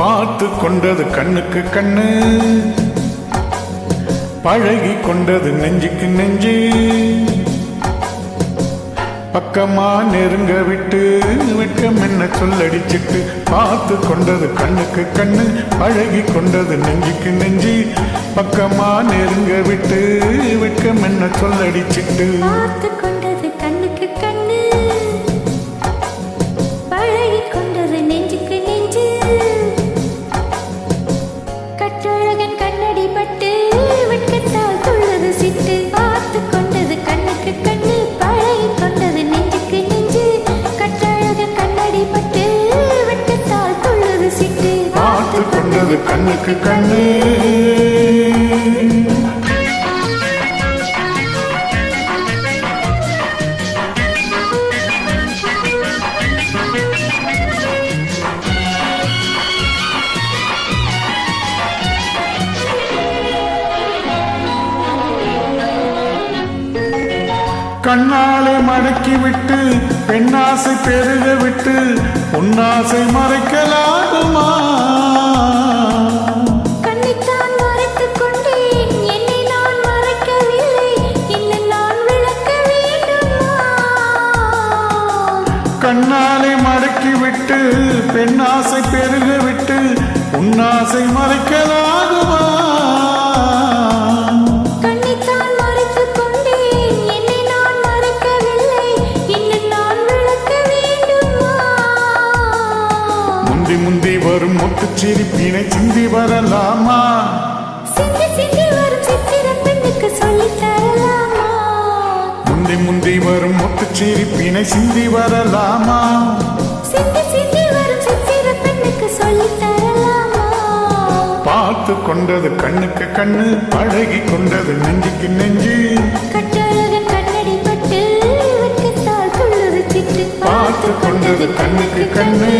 பார்த்து கொண்டது கண்ணுக்கு கண்ணு. பழகி கொண்டது நெஞ்சுக்கு நெஞ்சு. பக்கமா நெருங்க விட்டு வெட்கம் என்ன சொல்லடிச்சிட்டு பார்த்து கொண்டது கண்ணுக்கு கண்ணு பழகி கொண்டது நெஞ்சுக்கு நெஞ்சு. பக்கமா நெருங்க விட்டு வெட்கம் என்ன சொல்லடிச்சிட்டு. பார்த்து கண்ணுக்கு கண்ணு. கண்ணாலே மடக்கி விட்டு பெண்ணாசை பெருக விட்டு பொன்னாசை மறைக்கலாகுமா? விட்டு பெண்ணாசை பெருக விட்டு உன்னாசை மறைக்கலாகுமா முந்தி முந்தி வரும் முத்துச் சிரிப்பினை சிந்தி வரலாமா? சிந்தி சிந்தி வரும் சித்திர பெண்ணுக்கு சொல்லித் தரலாமா? முந்தி முந்தி வரும் முத்துச் சிரிப்பினை சிந்தி வரலாமா? கொண்டது கண்ணுக்கு கண்ணு பழகி கொண்டது நெஞ்சுக்கு நெஞ்சு. பார்த்து கொண்டது கண்ணுக்கு கண்ணு.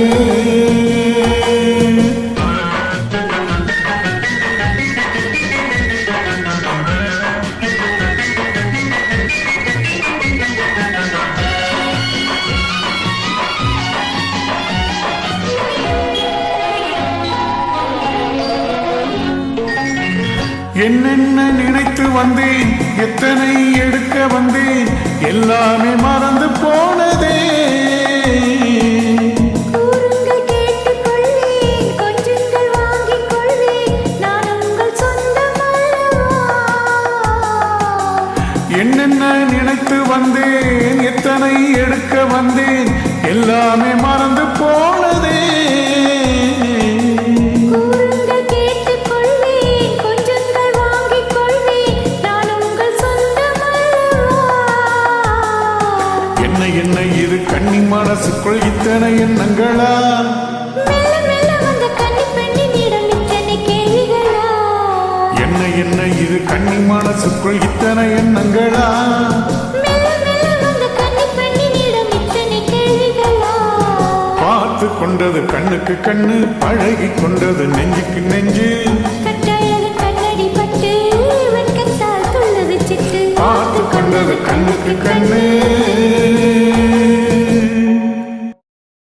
என்னென்ன நினைத்து வந்தேன் எத்தனை எடுக்க வந்தேன் எல்லாமே மறந்து போனதே. என்னென்ன நினைத்து வந்தேன் எத்தனை எடுக்க வந்தேன் எல்லாமே மறந்து கண்ணி மனசுக்குள் இத்தனை எண்ணங்களா? என்ன என்ன இது கண்ணி மனசுக்குள் இத்தனை எண்ணங்களா? பார்த்து கொண்டது கண்ணுக்கு கண்ணு பழகி கொண்டது நெஞ்சுக்கு நெஞ்சு. பார்த்து கொண்டது